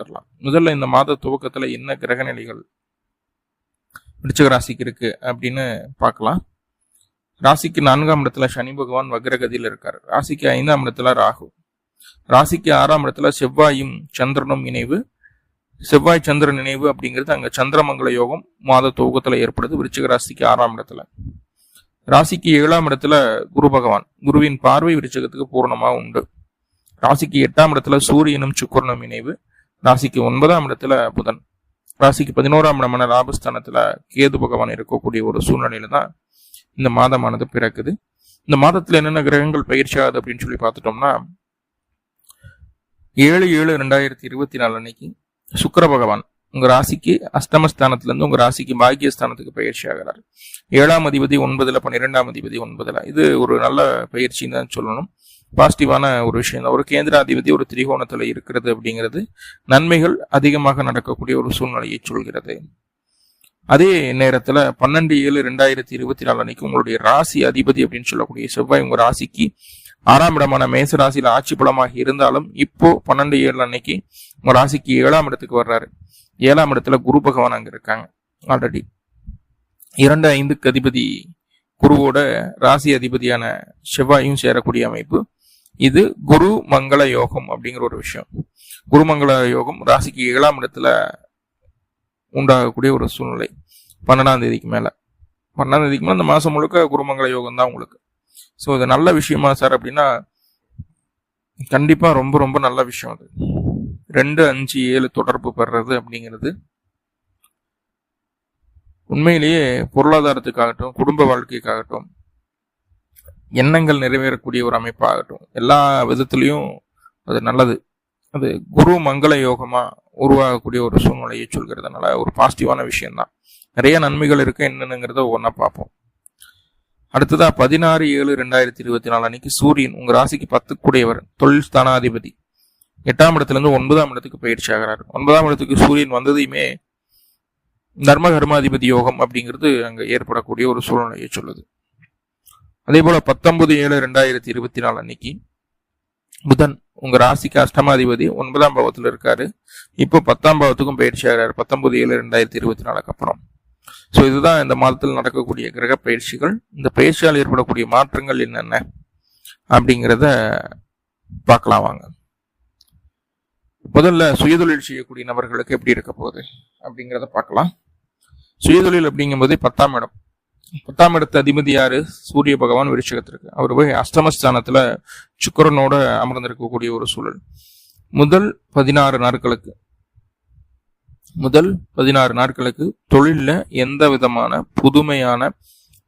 பார்த்துடலாம் முதல்ல இந்த மாத துவக்கத்துல என்ன கிரகநிலைகள் விருச்சிக ராசிக்கு இருக்கு அப்படின்னு பார்க்கலாம். ராசிக்கு நான்காம் இடத்துல சனி பகவான் வக்ரகதியில் இருக்கார். ராசிக்கு ஐந்தாம் இடத்துல ராகு. ராசிக்கு ஆறாம் இடத்துல செவ்வாயும் சந்திரனும் இணைவு. செவ்வாய் சந்திரன் நினைவு அப்படிங்கிறது அங்க சந்திரமங்கல யோகம் மாத துவக்கத்தில் ஏற்படுது விருச்சிக ராசிக்கு ஆறாம் இடத்துல. ராசிக்கு ஏழாம் இடத்துல குரு பகவான். குருவின் பார்வை விருச்சகத்துக்கு பூர்ணமாக உண்டு. ராசிக்கு எட்டாம் இடத்துல சூரியனும் சுக்கரனும் இணைவு. ராசிக்கு ஒன்பதாம் இடத்துல புதன். ராசிக்கு பதினோராம் இடமான லாபஸ்தானத்துல கேது பகவான் இருக்கக்கூடிய ஒரு சூழ்நிலையில தான் இந்த மாதமானது பிறக்குது. இந்த மாதத்துல என்னென்ன கிரகங்கள் பயிற்சி ஆகுது அப்படின்னு சொல்லி பார்த்துட்டோம்னா ஏழு ஏழு ரெண்டாயிரத்தி இருபத்தி நாலு அன்னைக்கு சுக்கர பகவான் உங்க ராசிக்கு அஷ்டமஸ்தானத்திலிருந்து உங்க ராசிக்கு பாக்கியஸ்தானத்துக்கு பயிற்சி ஆகிறார். ஏழாம் அதிபதி ஒன்பதுல பன்னிரெண்டாம் அதிபதி ஒன்பதுல. இது ஒரு நல்ல பயிற்சின்னு தான் சொல்லணும். பாசிட்டிவான ஒரு விஷயம் தான். ஒரு கேந்திராதிபதி ஒரு திரிகோணத்தில் இருக்கிறது அப்படிங்கிறது நன்மைகள் அதிகமாக நடக்கக்கூடிய ஒரு சூழ்நிலையை சொல்கிறது. அதே நேரத்தில் பன்னெண்டு ஏழு ரெண்டாயிரத்தி இருபத்தி நாலு அன்னைக்கு உங்களுடைய ராசி அதிபதி அப்படின்னு சொல்லக்கூடிய செவ்வாய் உங்கள் ராசிக்கு ஆறாம் இடமான மேச ராசியில் ஆட்சி பலமாக இருந்தாலும் இப்போ பன்னெண்டு ஏழு அன்னைக்கு உங்கள் ராசிக்கு ஏழாம் இடத்துக்கு வர்றாரு. ஏழாம் இடத்துல குரு பகவான் அங்கே இருக்காங்க. ஆல்ரெடி இரண்டு ஐந்துக்கு அதிபதி குருவோட ராசி அதிபதியான செவ்வாயும் சேரக்கூடிய அமைப்பு. இது குரு மங்கள யோகம் அப்படிங்கிற ஒரு விஷயம். குருமங்கள யோகம் ராசிக்கு ஏழாம் இடத்துல உண்டாகக்கூடிய ஒரு சூழ்நிலை. பன்னெண்டாம் தேதிக்கு மேல. பன்னெண்டாம் தேதிக்கு மேலே இந்த மாசம் முழுக்க குருமங்கள யோகம் தான் உங்களுக்கு. ஸோ இது நல்ல விஷயமா சார் அப்படின்னா கண்டிப்பா ரொம்ப ரொம்ப நல்ல விஷயம் அது. ரெண்டு அஞ்சு ஏழு தொடர்பு பெறுறது அப்படிங்கிறது உண்மையிலேயே பொருளாதாரத்துக்காகட்டும் குடும்ப வாழ்க்கைக்காகட்டும் எண்ணங்கள் நிறைவேறக்கூடிய ஒரு அமைப்பாகட்டும். எல்லா விதத்துலையும் அது நல்லது. அது குரு மங்கள யோகமாக உருவாகக்கூடிய ஒரு சூழ்நிலையை சொல்கிறதுனால ஒரு பாசிட்டிவான விஷயம்தான். நிறைய நன்மைகள் இருக்கு என்னென்னங்கிறத ஒன்றா பார்ப்போம். அடுத்ததா பதினாறு ஏழு ரெண்டாயிரத்தி இருபத்தி நாலு அன்னைக்கு சூரியன் உங்க ராசிக்கு பத்துக்கூடியவர் தொழில் ஸ்தானாதிபதி. எட்டாம் இடத்துலேருந்து ஒன்பதாம் இடத்துக்கு பயிற்சி ஆகிறார். ஒன்பதாம் இடத்துக்கு சூரியன் வந்ததையுமே தர்ம கர்மாதிபதி யோகம் அப்படிங்கிறது அங்கே ஏற்படக்கூடிய ஒரு சூழ்நிலையை சொல்லுது. அதே போல பத்தொன்பது ஏழு ரெண்டாயிரத்தி இருபத்தி நாலு அன்னைக்கு புதன் உங்க ராசிக்கு அஷ்டமாதிபதி ஒன்பதாம் பாவத்துல இருக்காரு. இப்போ பத்தாம் பாவத்துக்கும் பயிற்சி ஆகிறார். பத்தொன்பது ஏழு ரெண்டாயிரத்தி இருபத்தி நாலுக்கு அப்புறம். ஸோ இதுதான் இந்த மாதத்தில் நடக்கக்கூடிய கிரக பயிற்சிகள். இந்த பயிற்சியால் ஏற்படக்கூடிய மாற்றங்கள் என்னென்ன அப்படிங்கிறத பார்க்கலாம் வாங்க. முதல்ல சுயதொழில் செய்யக்கூடிய நபர்களுக்கு எப்படி இருக்க போகுது அப்படிங்கிறத பார்க்கலாம். சுயதொழில் அப்படிங்கும்போது பத்தாம் இடம். பத்தாம் இடத்து அதிபதி யாரு? சூரிய பகவான் விருட்சகத்திற்கு அவர் போய் அஷ்டமஸ்தானத்துல சுக்கரனோட அமர்ந்திருக்கக்கூடிய ஒரு சூழல். முதல் பதினாறு நாட்களுக்கு முதல் பதினாறு நாட்களுக்கு தொழில்ல எந்த விதமான புதுமையான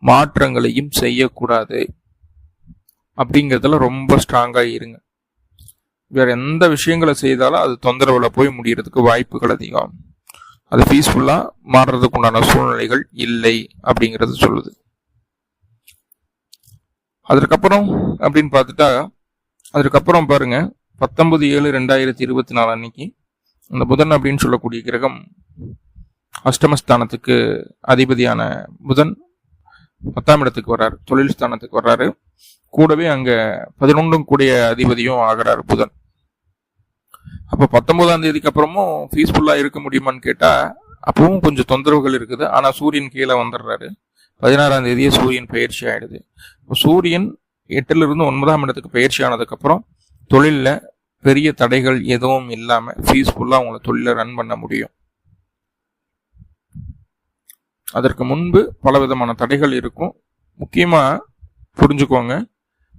மாற்றங்களையும் செய்யக்கூடாது. அப்படிங்கிறதுல ரொம்ப ஸ்ட்ராங்கா இருங்க. வேற எந்த விஷயங்களை செய்தாலும் அது தொந்தரவுல போய் முடியறதுக்கு வாய்ப்புகள் அதிகம். அது பீஸ்ஃபுல்லாக மாறுறதுக்கு உண்டான சூழ்நிலைகள் இல்லை அப்படிங்கிறது சொல்லுது. அதற்கப்புறம் அப்படின்னு பார்த்துட்டா அதற்கப்புறம் பாருங்க பத்தொன்பது ஏழு ரெண்டாயிரத்தி இருபத்தி நாலு அன்னைக்கு அந்த புதன் அப்படின்னு சொல்லக்கூடிய கிரகம் அஷ்டமஸ்தானத்துக்கு அதிபதியான புதன் பத்தாம் இடத்துக்கு வர்றாரு தொழில் ஸ்தானத்துக்கு வர்றாரு. கூடவே அங்கே பதினொன்றும் கூடிய அதிபதியும் ஆகிறார் புதன். அப்போ பத்தொன்பதாம் தேதிக்கு அப்புறமும் பீஸ்ஃபுல்லா இருக்க முடியுமான்னு கேட்டால் அப்பவும் கொஞ்சம் தொந்தரவுகள் இருக்குது. ஆனால் சூரியன் கீழே வந்துடுறாரு. பதினாறாம் தேதியே சூரியன் பயிற்சி ஆயிடுது. இப்போ சூரியன் எட்டிலிருந்து ஒன்பதாம் இடத்துக்கு பயிற்சி ஆனதுக்கப்புறம் தொழிலில் பெரிய தடைகள் எதுவும் இல்லாமல் ஃபீஸ்ஃபுல்லாக உங்களை தொழிலை ரன் பண்ண முடியும். அதற்கு முன்பு பல விதமான தடைகள் இருக்கும். முக்கியமாக புரிஞ்சுக்கோங்க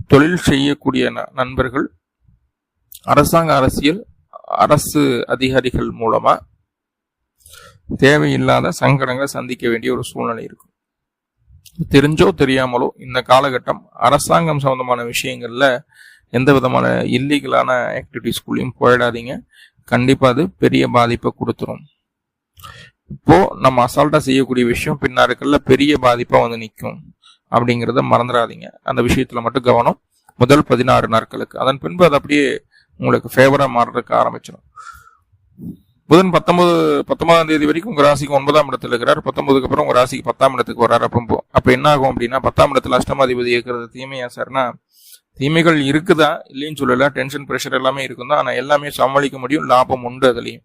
தொழில் செய்யக்கூடிய ந- நண்பர்கள் அரசாங்க அரசியல் அரசு அதிகாரிகள் மூலமா தேவையில்லாத சங்கடங்களை சந்திக்க வேண்டிய ஒரு சூழ்நிலை இருக்கும். தெரிஞ்சோ தெரியாமலோ இந்த காலகட்டம் அரசாங்கம் சம்பந்தமான விஷயங்கள்ல எந்த விதமான இல்லீகலான ஆக்டிவிட்டிஸ்குள்ளேயும் போயிடாதீங்க. கண்டிப்பா அது பெரிய பாதிப்பை கொடுத்துரும். இப்போ நம்ம அசால்ட்டா செய்யக்கூடிய விஷயம் பின்னாருக்குள்ள பெரிய பாதிப்பா வந்து நிற்கும் அப்படிங்கிறத மறந்துடாதீங்க. அந்த விஷயத்துல மட்டும் கவனம். முதல் பதினாறு நாட்களுக்கு. அதன் பின்பு அது அப்படியே உங்களுக்கு ஃபேவரா மாறுறதுக்கு ஆரம்பிச்சிடும் புதன் பத்தொன்பது பத்தொன்பதாம் தேதி வரைக்கும் உங்க ராசிக்கு ஒன்பதாம் இடத்துல இருக்கிறார். பத்தொன்பதுக்கு அப்புறம் உங்க ராசிக்கு பத்தாம் இடத்துக்கு வர்றாரு. அப்போ அப்ப என்ன ஆகும் அப்படின்னா பத்தாம் இடத்துல அஷ்டமாதிபதி இருக்கிறது தீமையா சார்னா தீமைகள் இருக்குதா? இல்லைன்னு சொல்லல. டென்ஷன் ப்ரெஷர் எல்லாமே இருக்கும் தான். ஆனால் எல்லாமே சமாளிக்க முடியும். லாபம் உண்டு அதுலேயும்.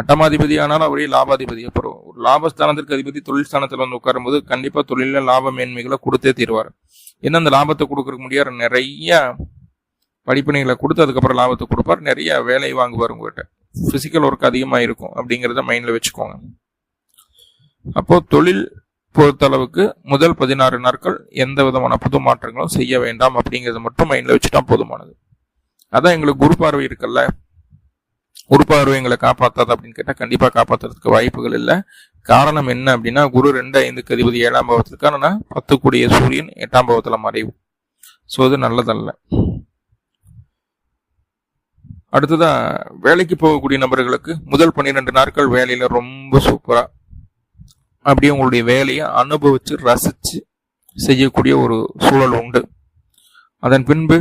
அட்டமாதிபதி ஆனாலும் அவரே லாபாதிபதி. அப்புறம் ஒரு லாபஸ்தானத்திற்கு அதிபதி தொழில் ஸ்தானத்தில் வந்து உட்காரும்போது கண்டிப்பாக தொழிலில் லாப மேன்மைகளை கொடுத்தே தீர்வார். என்ன அந்த லாபத்தை கொடுக்கற முடியாது நிறைய படிப்பினைகளை கொடுத்து அதுக்கப்புறம் லாபத்தை கொடுப்பார். நிறைய வேலை வாங்குவார் உங்ககிட்ட. ஃபிசிக்கல் ஒர்க் அதிகமாக இருக்கும் அப்படிங்கிறத மைண்டில் வச்சுக்கோங்க. அப்போது தொழில் பொறுத்தளவுக்கு முதல் பதினாறு நாட்கள் எந்த விதமான புது மாற்றங்களும் செய்ய வேண்டாம் அப்படிங்கிறத மட்டும் மைண்டில் வச்சுட்டா போதுமானது. அதான் எங்களுக்கு குரு பார்வை இருக்குல்ல. குரு பார்வை எங்களை காப்பாற்றாது அப்படின்னு கேட்டால் கண்டிப்பாக காப்பாற்றுறதுக்கு வாய்ப்புகள் இல்லை. காரணம் என்ன அப்படின்னா குரு ரெண்டு ஐந்துக்கு அதிபதி ஏழாம் பாவத்திற்கான பத்து கூடிய சூரியன் எட்டாம் பாவத்தில் மறைவு. ஸோ அது நல்லதல்ல. அடுத்ததா வேலைக்கு போகக்கூடிய நபர்களுக்கு முதல் பன்னிரெண்டு நாட்கள் வேலையில ரொம்ப சூப்பரா. அப்படியே உங்களுடைய வேலையை அனுபவிச்சு ரசிச்சு செய்யக்கூடிய ஒரு சூழல் உண்டு. அதன் பின்பு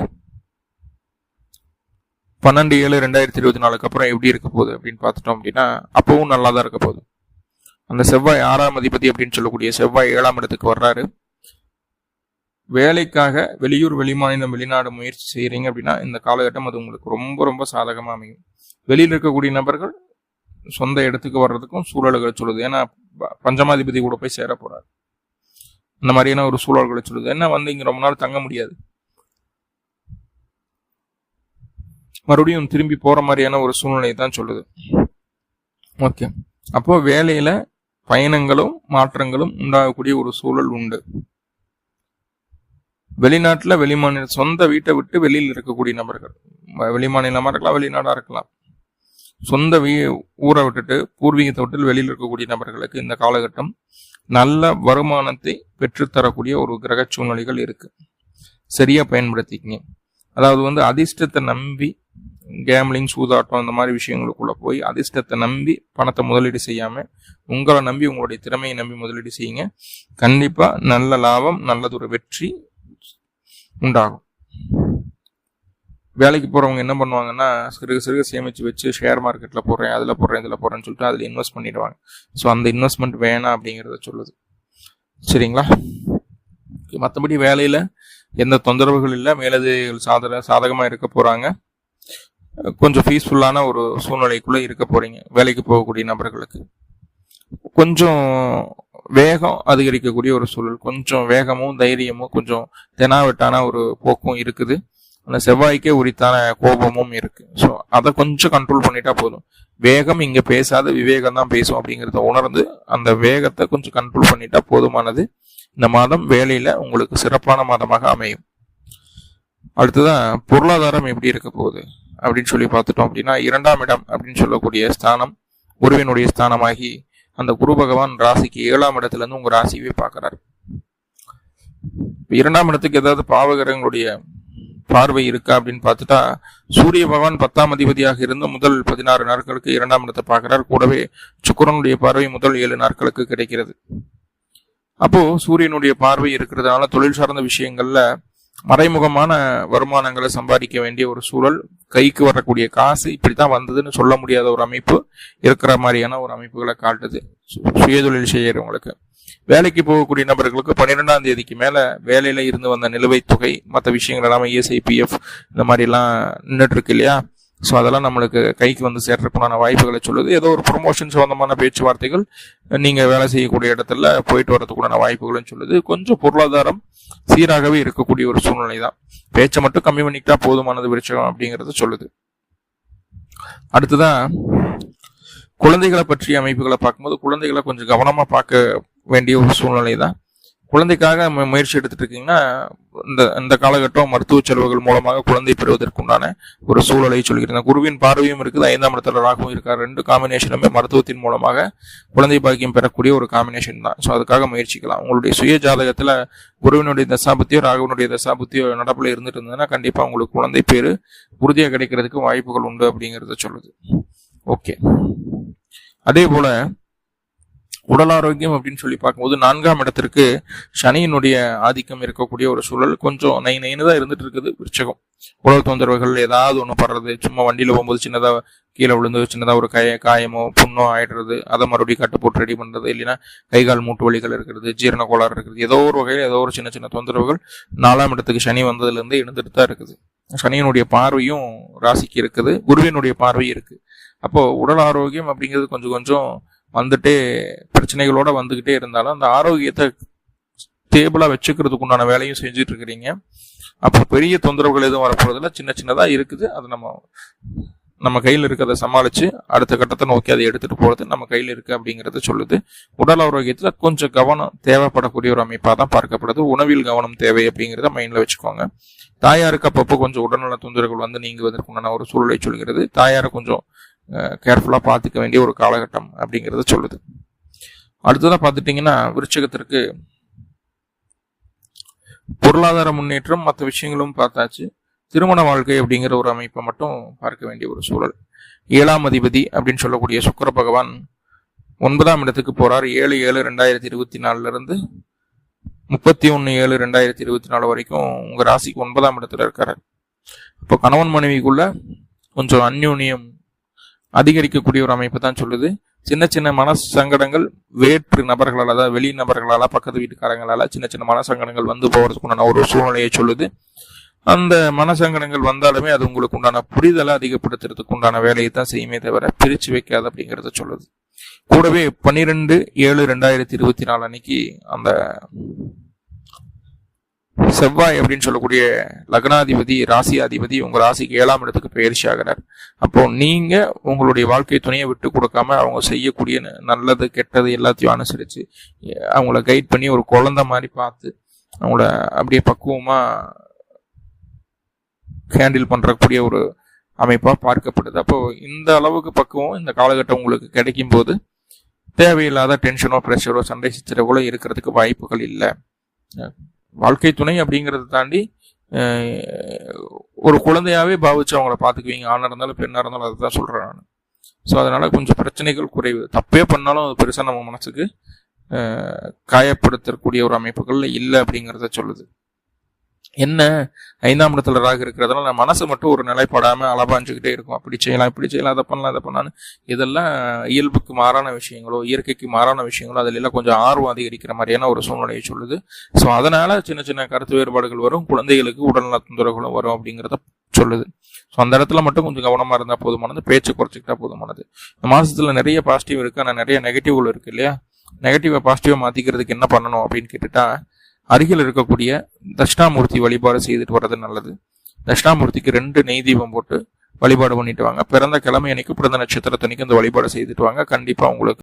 பன்னெண்டு ஏழு ரெண்டாயிரத்தி இருபத்தி நாலுக்கு அப்புறம் எப்படி இருக்க போகுது அப்படின்னு பார்த்துட்டோம் அப்படின்னா அப்பவும் நல்லா தான் இருக்க போகுது. அந்த செவ்வாய் ஆறாம் அதிபதி அப்படின்னு சொல்லக்கூடிய செவ்வாய் ஏழாம் இடத்துக்கு வர்றாரு. வேலைக்காக வெளியூர் வெளிமாநிலம் வெளிநாடு முயற்சி செய்கிறீங்க அப்படின்னா இந்த காலகட்டம் அது உங்களுக்கு ரொம்ப ரொம்ப சாதகமாக அமையும். வெளியில் இருக்கக்கூடிய நபர்கள் சொந்த இடத்துக்கு வர்றதுக்கும் சூழல்களை சொல்லுது. ஏன்னா பஞ்சமாதிபதி கூட போய் சேர போறாரு. இந்த மாதிரியான ஒரு சூழல்களை சொல்லுது. ஏன்னா வந்து இங்கே ரொம்ப நாள் தங்க முடியாது. மறுபடியும் திரும்பி போற மாதிரியான ஒரு சூழ்நிலையை தான் சொல்லுது. ஓகே. அப்போ வேலையில பயணங்களும் மாற்றங்களும் உண்டாகக்கூடிய ஒரு சூழல் உண்டு. வெளிநாட்டில் வெளிமாநில சொந்த வீட்டை விட்டு வெளியில் இருக்கக்கூடிய நபர்கள். வெளிமாநிலமாக இருக்கலாம் வெளிநாடாக இருக்கலாம். சொந்த வீ ஊரை விட்டுட்டு பூர்வீகத்தை விட்டு வெளியில் இருக்கக்கூடிய நபர்களுக்கு இந்த காலகட்டம் நல்ல வருமானத்தை பெற்றுத்தரக்கூடிய ஒரு கிரக சூழ்நிலைகள் இருக்கு. சரியா பயன்படுத்திக்கிங்க. அதாவது வந்து அதிர்ஷ்டத்தை நம்பி கேம்லிங் சூதாட்டம் இந்த மாதிரி விஷயங்களுக்குள்ள போய் அதிர்ஷ்டத்தை நம்பி பணத்தை முதலீடு செய்யாம உங்களை நம்பி உங்களுடைய திறமையை நம்பி முதலீடு செய்யுங்க. கண்டிப்பா நல்ல லாபம் நல்லதொரு வெற்றி உண்டாகும். வேலைக்கு போகிறவங்க என்ன பண்ணுவாங்கன்னா சிறுக சிறுக சேமித்து வச்சு ஷேர் மார்க்கெட்டில் போடுறேன் அதில் போடுறேன் இதில் போடுறேன்னு சொல்லிட்டு அதில் இன்வெஸ்ட் பண்ணிடுவாங்க. ஸோ அந்த இன்வெஸ்ட்மெண்ட் வேணாம் அப்படிங்கிறத சொல்லுது. சரிங்களா? மற்றபடி வேலையில் எந்த தொந்தரவுகள் இல்லை. மேலது சாதக சாதகமாக இருக்க போகிறாங்க கொஞ்சம் பீஸ்ஃபுல்லான ஒரு சூழ்நிலைக்குள்ளே இருக்க போகிறீங்க வேலைக்கு போகக்கூடிய நபர்களுக்கு. கொஞ்சம் வேகம் அதிகரிக்கக்கூடிய ஒரு சூழல். கொஞ்சம் வேகமும் தைரியமும் கொஞ்சம் தெனாவெட்டான ஒரு போக்கும் இருக்குது. அந்த செவ்வாய்க்கே உரித்தான கோபமும் இருக்கு. ஸோ அதை கொஞ்சம் கண்ட்ரோல் பண்ணிட்டா போதும். வேகம் இங்க பேசாத விவேகம் தான் பேசும் அப்படிங்கிறத உணர்ந்து அந்த வேகத்தை கொஞ்சம் கண்ட்ரோல் பண்ணிட்டா போதுமானது. இந்த மாதம் வேலையில உங்களுக்கு சிறப்பான மாதமாக அமையும். அடுத்ததான் பொருளாதாரம் எப்படி இருக்க போகுது? அப்படின்னு சொல்லி பார்த்துட்டோம் அப்படின்னா இரண்டாம் இடம் அப்படின்னு சொல்லக்கூடிய ஸ்தானம் குருவினுடைய ஸ்தானமாகி அந்த குரு பகவான் ராசிக்கு ஏழாம் இடத்துல இருந்து உங்க ராசியவே பார்க்கிறார். இரண்டாம் இடத்துக்கு ஏதாவது பாவகரங்களுடைய பார்வை இருக்கா அப்படின்னு பார்த்துட்டா சூரிய பகவான் பத்தாம் அதிபதியாக இருந்து முதல் பதினாறு நாட்களுக்கு இரண்டாம் இடத்தை பார்க்கிறார். கூடவே சுக்கரனுடைய பார்வை முதல் ஏழு நாட்களுக்கு கிடைக்கிறது. அப்போ சூரியனுடைய பார்வை இருக்கிறதுனால தொழில் சார்ந்த விஷயங்கள்ல மறைமுகமான வருமானங்களை சம்பாதிக்க வேண்டிய ஒரு சூழல் கைக்கு வரக்கூடிய காசு இப்படித்தான் வந்ததுன்னு சொல்ல முடியாத ஒரு அமைப்பு இருக்கிற மாதிரியான ஒரு அமைப்புகளை காட்டுது. சுயதொழில் செய்யறவங்களுக்கு. வேலைக்கு போகக்கூடிய நபர்களுக்கு பன்னிரெண்டாம் தேதிக்கு மேல வேலையில இருந்து வந்த நிலுவைத் தொகை மற்ற விஷயங்கள் எல்லாமே இஎஸ்ஐபிஎஃப் இந்த மாதிரி எல்லாம் நின்றுட்டு இருக்கு இல்லையா? ஸோ அதெல்லாம் நம்மளுக்கு கைக்கு வந்து சேர்றதுக்குண்டான வாய்ப்புகளை சொல்லுது. ஏதோ ஒரு ப்ரொமோஷன் சம்மந்தமான பேச்சுவார்த்தைகள் நீங்கள் வேலை செய்யக்கூடிய இடத்துல போயிட்டு வரதுக்குண்டான வாய்ப்புகளும் சொல்லுது. கொஞ்சம் பொருளாதாரம் சீராகவே இருக்கக்கூடிய ஒரு சூழ்நிலை தான் பேச்சை மட்டும் கம்மி பண்ணிக்கிட்டா போதுமானது விருச்சகம் அப்படிங்கறத சொல்லுது. அடுத்ததான் குழந்தைகளை பற்றிய அமைப்புகளை பார்க்கும்போது குழந்தைகளை கொஞ்சம் கவனமாக பார்க்க வேண்டிய ஒரு சூழ்நிலை தான் குழந்தைக்காக முயற்சி எடுத்துட்டு இருக்கீங்கன்னா இந்த இந்த காலகட்டம் மருத்துவ செலவுகள் மூலமாக குழந்தை பெறுவதற்குண்டான ஒரு சூழலை சொல்கிறேன். குருவின் பார்வையும் இருக்குது ஐந்தாம் இடத்துல ராகவும் இருக்கார். ரெண்டு காம்பினேஷனுமே மருத்துவத்தின் மூலமாக குழந்தை பாக்கியம் பெறக்கூடிய ஒரு காம்பினேஷன் தான். ஸோ அதுக்காக முயற்சிக்கலாம். உங்களுடைய சுய ஜாதகத்தில் குருவினுடைய தசாபத்தியோ ராகவனுடைய தசாபத்தியோ நடப்பில் இருந்துட்டு இருந்ததுன்னா கண்டிப்பாக உங்களுக்கு குழந்தை பேர் உறுதியாக கிடைக்கிறதுக்கு வாய்ப்புகள் உண்டு அப்படிங்கிறத சொல்லுது. ஓகே. அதே போல் உடல் ஆரோக்கியம் அப்படின்னு சொல்லி பார்க்கும்போது நான்காம் இடத்திற்கு சனியினுடைய ஆதிக்கம் இருக்கக்கூடிய ஒரு சூழல் கொஞ்சம் நை நைன்னு தான் இருந்துட்டு இருக்குது விருச்சகம். உடல் தொந்தரவுகள் ஏதாவது ஒன்று படுறது சும்மா வண்டியில் போகும்போது சின்னதாக கீழே விழுந்து சின்னதாக ஒரு கய காயமோ புண்ணோ ஆயிடுறது அதை மறுபடியும் கட்டு போட்டு ரெடி பண்ணுறது இல்லைன்னா கைகால் மூட்டு வலிகள் இருக்கிறது ஜீரண கோளாறு இருக்கிறது ஏதோ ஒரு வகையில் ஏதோ ஒரு சின்ன சின்ன தொந்தரவுகள் நாலாம் இடத்துக்கு சனி வந்ததுலேருந்து இருந்துட்டு தான் இருக்குது. சனியினுடைய பார்வையும் ராசிக்கு இருக்குது குருவினுடைய பார்வையும் இருக்குது அப்போது உடல் ஆரோக்கியம் அப்படிங்கிறது கொஞ்சம் கொஞ்சம் வந்துட்டே பிரச்சனைகளோட வந்துக்கிட்டே இருந்தாலும் அந்த ஆரோக்கியத்தை ஸ்டேபிளாக வச்சுக்கிறதுக்கு உண்டான வேலையும் செஞ்சுட்டு இருக்கிறீங்க அப்போ பெரிய தொந்தரவுகள் எதுவும் வரப்போறதில்ல. சின்ன சின்னதாக இருக்குது. அது நம்ம நம்ம கையில் இருக்கிறத சமாளித்து அடுத்த கட்டத்தை நோக்கி அதை எடுத்துகிட்டு போகிறது நம்ம கையில் இருக்குது அப்படிங்கிறத சொல்லுது. உடல் ஆரோக்கியத்தில் கொஞ்சம் கவனம் தேவைப்படக்கூடிய ஒரு அமைப்பாக தான் பார்க்கப்படுது. உணவில் கவனம் தேவை அப்படிங்கிறத மைண்டில் வச்சுக்கோங்க. தாயாருக்கு அப்பப்போ கொஞ்சம் உடல்நல தொந்தரவுகள் வந்து நீங்குவதற்குண்டான ஒரு சூழலை சொல்கிறது. தாயாரை கொஞ்சம் கேர்ஃபுல்லா பார்த்துக்க வேண்டிய ஒரு காலகட்டம் அப்படிங்கிறத சொல்லுது. அடுத்ததாக பார்த்துட்டிங்கன்னா விருச்சகத்திற்கு பொருளாதார முன்னேற்றம் மற்ற விஷயங்களும் பார்த்தாச்சு. திருமண வாழ்க்கை அப்படிங்கிற ஒரு அமைப்பை மட்டும் பார்க்க வேண்டிய ஒரு சூழல். ஏழாம் அதிபதி அப்படின்னு சொல்லக்கூடிய சுக்கர பகவான் ஒன்பதாம் இடத்துக்கு போறார். ஏழு ஏழு ரெண்டாயிரத்தி இருபத்தி நாலுல இருந்து முப்பத்தி ஒன்று ஏழு ரெண்டாயிரத்தி இருபத்தி நாலு வரைக்கும் உங்கள் ராசிக்கு ஒன்பதாம் இடத்துல இருக்காரு. இப்போ கணவன் மனைவிக்குள்ள கொஞ்சம் அந்யோன்யம் அதிகரிக்கக்கூடிய ஒரு அமைப்பு தான் சொல்லுது. சின்ன சின்ன மன சங்கடங்கள் வேற்று நபர்களால் அதாவது வெளி நபர்களால் பக்கத்து வீட்டுக்காரங்களால் சின்ன சின்ன மன சங்கடங்கள் வந்து போறதுக்குண்டான ஒரு சூழ்நிலையை சொல்லுது. அந்த மனசங்கடங்கள் வந்தாலுமே அது உங்களுக்கு உண்டான புரிதலை அதிகப்படுத்துறதுக்கு உண்டான வேலையை தான் செய்யுமே தவிர பிரித்து வைக்காது அப்படிங்கிறத சொல்லுது. கூடவே பன்னிரெண்டு ஏழு ரெண்டாயிரத்தி இருபத்தி நாலு அன்னைக்கு அந்த செவ்வாய் அப்படின்னு சொல்லக்கூடிய லக்னாதிபதி ராசியாதிபதி உங்க ராசிக்கு ஏழாம் இடத்துக்கு பயிற்சி ஆகிறார் அப்போ நீங்க உங்களுடைய வாழ்க்கை துணையை விட்டு கொடுக்காம அவங்க செய்யக்கூடிய நல்லது கெட்டது எல்லாத்தையும் அனுசரிச்சு அவங்கள கைட் பண்ணி ஒரு குழந்தை மாதிரி பார்த்து அவங்கள அப்படியே பக்குவமா ஹேண்டில் பண்றக்கூடிய ஒரு அமைப்பாக பார்க்கப்படுது. அப்போ இந்த அளவுக்கு பக்குவம் இந்த காலகட்டம் உங்களுக்கு கிடைக்கும் போது தேவையில்லாத டென்ஷனோ ப்ரெஷரோ சண்டை சித்திரவோ இருக்கிறதுக்கு வாய்ப்புகள் இல்லை. வாழ்க்கை துணை அப்படிங்கிறத தாண்டி ஒரு குழந்தையாவே பாவிச்சு அவங்கள பார்த்துக்குவீங்க. ஆணாக இருந்தாலும் பெண்ணாக இருந்தாலும் அதை தான் சொல்கிறேன் நான். ஸோ அதனால் கொஞ்சம் பிரச்சனைகள் குறைவு. தப்பே பண்ணாலும் அது பெருசாக நம்ம மனசுக்கு காயப்படுத்தக்கூடிய ஒரு அமைப்புகளில் இல்லை அப்படிங்கிறத சொல்லுது. என்ன ஐந்தாம் இடத்துல ராகு இருக்கிறதுனால நம்ம மனசு மட்டும் ஒரு நிலைப்படாம அலபாஞ்சுக்கிட்டே இருக்கும். அப்படி செய்யலாம் இப்படி செய்யலாம் அதை பண்ணலாம் அதை பண்ணலான்னு இதெல்லாம் இயல்புக்கு மாறான விஷயங்களோ இயற்கைக்கு மாறான விஷயங்களோ அதில் எல்லாம் கொஞ்சம் ஆர்வம் அதிகரிக்கிற மாதிரியான ஒரு சூழ்நிலையை சொல்லுது. ஸோ அதனால சின்ன சின்ன கருத்து வேறுபாடுகள் வரும் குழந்தைகளுக்கு உடல்நல தொந்தரவுகளும் வரும் அப்படிங்கிறத சொல்லுது. ஸோ அந்த இடத்துல மட்டும் கொஞ்சம் கவனமாக இருந்தால் போதுமானது பேச்சு குறைச்சிக்கிட்டா போதுமானது. இந்த மாதத்தில் நிறைய பாசிட்டிவ் இருக்கு ஆனால் நிறைய நெகட்டிவ்கள் இருக்கு இல்லையா? நெகட்டிவை பாசிட்டிவாக மாற்றிக்கிறதுக்கு என்ன பண்ணணும் அப்படின்னு கேட்டுட்டா அருகில் இருக்கக்கூடிய தட்சிணாமூர்த்தி வழிபாடு செய்துட்டு வர்றது நல்லது. தட்சிணாமூர்த்திக்கு ரெண்டு நெய் தீபம் போட்டு வழிபாடு பண்ணிட்டு வாங்க. பிறந்த கிழமை அன்னைக்கு பிறந்த நட்சத்திரத்தனைக்கு இந்த வழிபாடு செய்துட்டு வாங்க. கண்டிப்பா உங்களுக்கு